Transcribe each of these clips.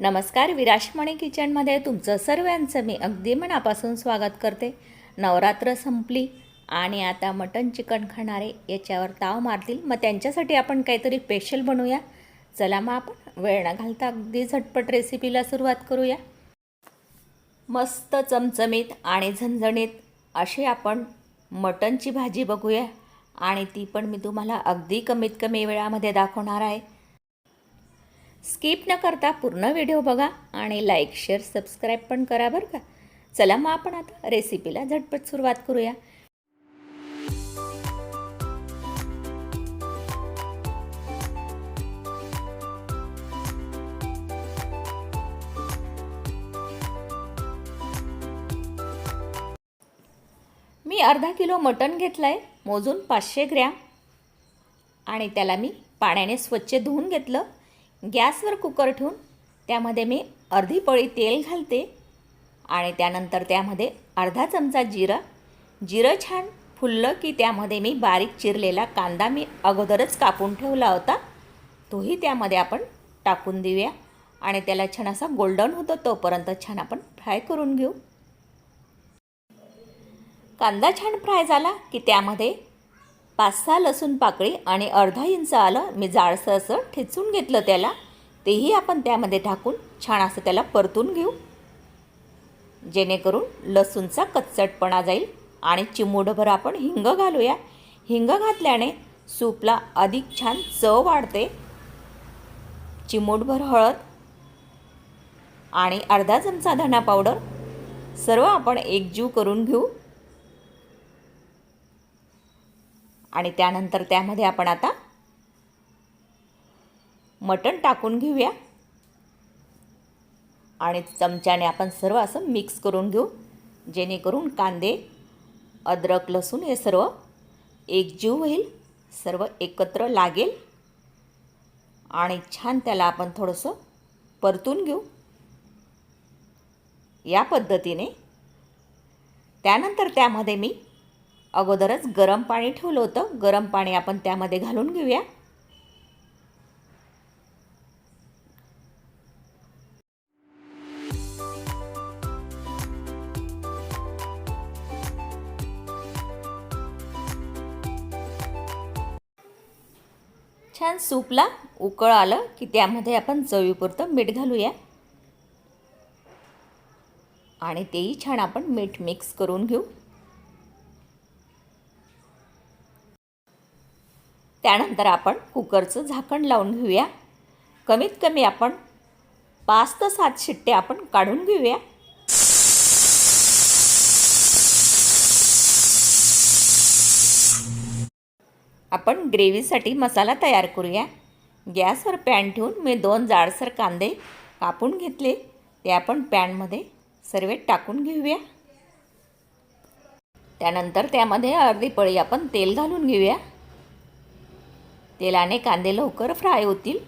नमस्कार विराशमणी किचनमध्ये तुमचं सर्वांचं मी अगदी मनापासून स्वागत करते. नवरात्र संपली आणि आता मटन चिकन खाणारे याच्यावर ताव मारतील. मग त्यांच्यासाठी आपण काहीतरी स्पेशल बनवूया. चला मग आपण वेळ न घालता अगदी झटपट रेसिपीला सुरुवात करूया. मस्त चमचमीत आणि झणझणीत अशी आपण मटनची भाजी बघूया. आणि ती पण मी तुम्हाला अगदी कमीत कमी वेळामध्ये दाखवणार आहे. स्किप न करता पूर्ण व्हिडिओ बघा आणि लाईक शेअर सबस्क्राईब पण करा बरं का. चला मग आपण आता रेसिपीला झटपट सुरुवात करूया. मी अर्धा किलो मटण घेतलं आहे मोजून पाचशे ग्रॅम. आणि त्याला मी पाण्याने स्वच्छ धुवून घेतलं. गॅसवर कुकर ठेवून त्यामध्ये मी अर्धी पळी तेल घालते आणि त्यानंतर त्यामध्ये अर्धा चमचा जिरं. जिरं छान फुललं की त्यामध्ये मी बारीक चिरलेला कांदा मी अगोदरच कापून ठेवला होता. तोही त्यामध्ये आपण टाकून देऊया. आणि त्याला छान असा गोल्डन होतो तोपर्यंत छान आपण फ्राय करून घेऊ. कांदा छान फ्राय झाला की त्यामध्ये पाच सहा लसूण पाकळी आणि अर्धा इंच आलं मी जाडसं असं ठेचून घेतलं त्याला. तेही आपण त्यामध्ये टाकून छान असं त्याला परतून घेऊ. जेणेकरून लसूणचा कच्चटपणा जाईल आणि चिमूडभर आपण हिंग घालूया. हिंग घातल्याने सूपला अधिक छान चव वाढते. चिमूटभर हळद आणि अर्धा चमचा धना पावडर सर्व आपण एकजीव करून घेऊ. आणि त्यानंतर त्यामध्ये आपण आता मटण टाकून घेऊया. आणि चमच्याने आपण सर्व असं मिक्स करून घेऊ जेणेकरून कांदे अद्रक लसूण हे सर्व एकजीव होईल सर्व एकत्र लागेल. आणि छान त्याला आपण थोडंसं परतून घेऊ. या पद्धतीने. त्यानंतर त्यामध्ये मी अगोदरच गरम पाणी ठेवलं होतं. गरम पाणी आपण त्यामध्ये घालून घेऊया. छान सूपला उकळ आलं की त्यामध्ये आपण चवीपुरतं मीठ घालूया. आणि तेही छान आपण मीठ मिक्स करून घेऊ. त्यानंतर आपण कुकरचं झाकण लावून घेऊया. कमीत कमी आपण पाच ते सात शिट्टे आपण काढून घेऊया. आपण ग्रेव्हीसाठी मसाला तयार करूया. गॅसवर पॅन ठेवून मी दोन जाडसर कांदे कापून घेतले. ते आपण पॅनमध्ये सर्व टाकून घेऊया. त्यानंतर त्यामध्ये अर्धी पळी आपण तेल घालून घेऊया. तेलाने कांदे लवकर फ्राय होतील.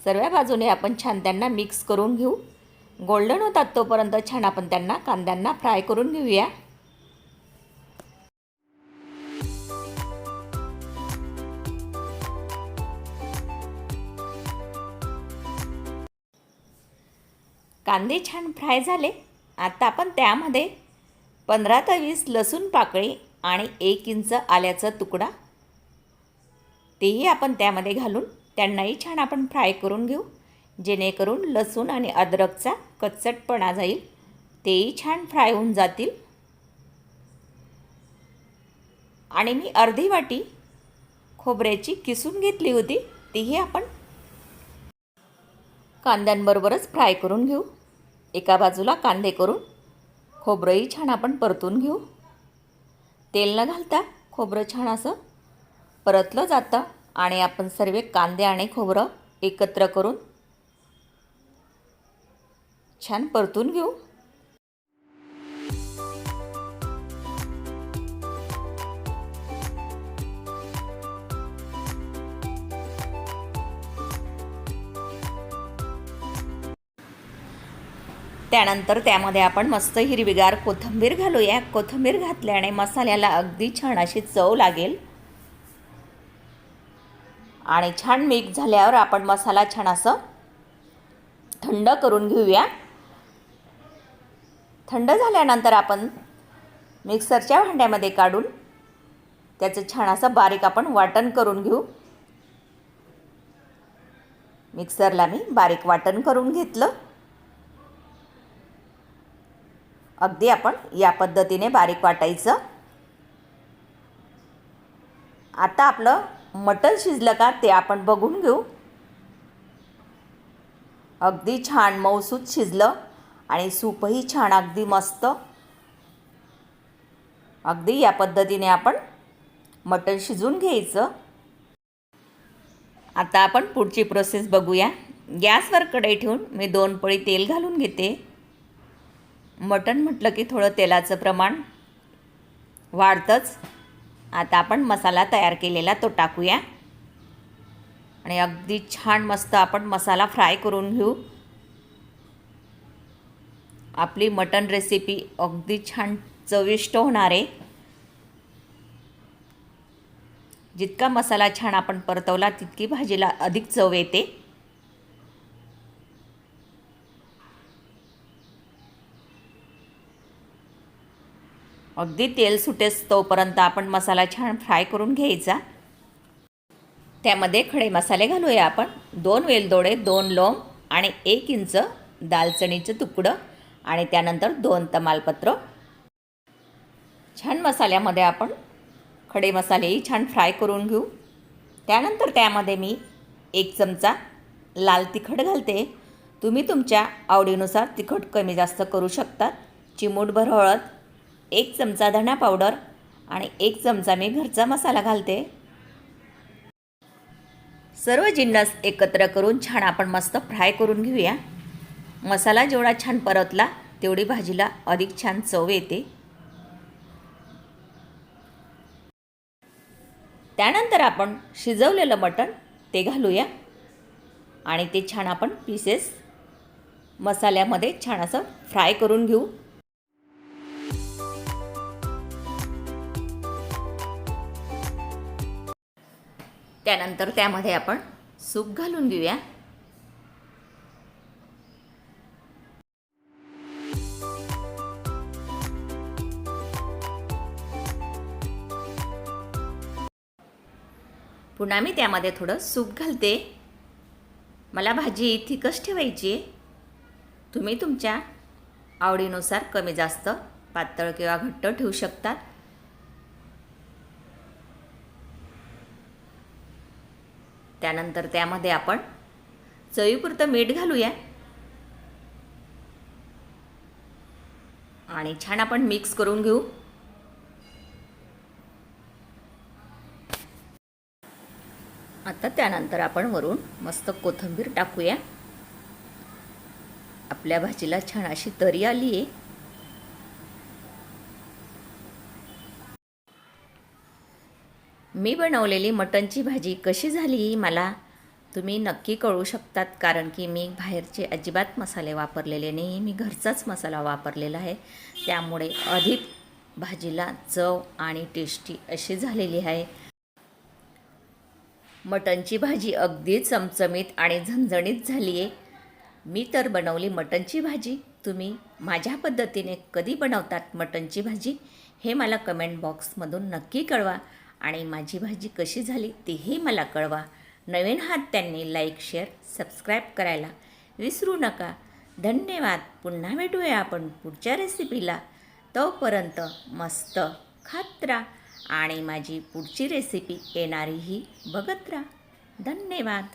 सर्व बाजूने आपण छान त्यांना मिक्स करून घेऊ. गोल्डन होतात तोपर्यंत छान आपण त्यांना कांद्यांना फ्राय करून घेऊया. कांदे छान फ्राय झाले. आता आपण त्यामध्ये पंधरा ते वीस लसूण पाकळी आणि एक इंच आल्याचा तुकडा तेही आपण त्यामध्ये घालून त्यांनाही छान आपण फ्राय करून घेऊ. जेणेकरून लसूण आणि अद्रकचा कच्चटपणा जाईल. तेही छान फ्राय होऊन जातील. आणि मी अर्धी वाटी खोबऱ्याची किसून घेतली होती. तीही आपण कांद्यांबरोबरच फ्राय करून घेऊ. एका बाजूला कांदे करून खोबरंही छान आपण परतून घेऊ. तेल न घालता खोबरं छान असं परतलं जातं आणि आपण सर्व कांदे आणि खोबरं एकत्र करून छान परतून घेऊ. त्यानंतर त्यामध्ये आपण मस्त हिरवीगार कोथिंबीर घालूया. कोथिंबीर घातल्याने मसाल्याला अगदी छान अशी चव लागेल. आणि छान मिक्स झाल्यावर आपण मसाला छान असं थंड करून घेऊया. थंड झाल्यानंतर आपण मिक्सरच्या भांड्यामध्ये काढून त्याचं छान असं बारीक आपण वाटण करून घेऊ. मिक्सरला मी बारीक वाटण करून घेतलं. अगदी आपण या पद्धतीने बारीक वाटायचं. आता आपलं मटण शिजलं का ते आपण बघून घेऊ. अगदी छान मऊसूत शिजलं आणि सूपही छान अगदी मस्त. अगदी या पद्धतीने आपण मटण शिजून घ्यायचं. आता आपण पुढची प्रोसेस बघूया. गॅसवर कढई ठेवून मी दोन पळी तेल घालून घेते. मटण म्हटलं की थोडं तेलाचं प्रमाण वाढतंच. आता आपण मसाला तयार केलेला तो टाकूया. आणि अगदी छान मस्त आपण मसाला फ्राय करून घेऊ. आपली मटण रेसिपी अगदी छान चविष्ट होणार आहे. जितका मसाला छान आपण परतवला तितकी भाजीला अधिक चव येते. अगदी तेल सुटेस तोपर्यंत आपण मसाला छान फ्राय करून घ्यायचा. त्यामध्ये खडे मसाले घालूया आपण. दोन वेलदोडे दोन लोंग आणि एक इंच दालचणीचं तुकडं आणि त्यानंतर दोन तमालपत्र. छान मसाल्यामध्ये आपण खडे मसालेही छान फ्राय करून घेऊ. त्यानंतर त्यामध्ये मी एक चमचा लाल तिखट घालते. तुम्ही तुमच्या आवडीनुसार तिखट कमी जास्त करू शकतात चिमूटभर हळद एक चमचा धणा पावडर आणि एक चमचा मी घरचा मसाला घालते. सर्व जिन्नस एकत्र करून छान आपण मस्त फ्राय करून घेऊया. मसाला जेवढा छान परतला तेवढी भाजीला अधिक छान चव येते. त्यानंतर आपण शिजवलेलं मटण ते घालूया. आणि ते छान आपण पीसेस मसाल्यामध्ये छान असं फ्राय करून घेऊ. त्यानंतर त्यामध्ये आपण सूप घालून घेऊया. पुन्हा मी त्यामध्ये थोडं सूप घालते. मला भाजी थिकच ठेवायची आहे. तुम्ही तुमच्या आवडीनुसार कमी जास्त पातळ किंवा घट्ट ठेवू शकतात. त्यानंतर त्यामध्ये आपण चवीपुरतं मीठ घालूया. आणि छान आपण मिक्स करून घेऊ. आता त्यानंतर आपण वरून मस्त कोथिंबीर टाकूया. आपल्या भाजीला छान अशी तरी आली आहे मी बनवलेली मटणची भाजी कशी झाली मला तुम्ही नक्की कळू शकतात कारण की मी बाहेरचे अजिबात मसाले वापरलेले नाही. मी घरचाच मसाला वापरलेला आहे. त्यामुळे अधिक भाजीला चव आणि टेस्टी अशी झालेली आहे. मटणची भाजी अगदी चमचमीत आणि झणझणीत झाली आहे मी तर बनवली मटणची भाजी. तुम्ही माझ्या पद्धतीने कधी बनवतात मटणची भाजी हे मला कमेंट बॉक्समधून नक्की कळवा. आणि माझी भाजी कशी झाली तेही मला कळवा. नवीन हात त्यांनी लाईक शेअर सबस्क्राईब करायला विसरू नका. धन्यवाद. पुन्हा भेटूया आपण पुढच्या रेसिपीला तोपर्यंत मस्त खात राहा आणि माझी पुढची रेसिपी येणारीही बघत राहा. धन्यवाद.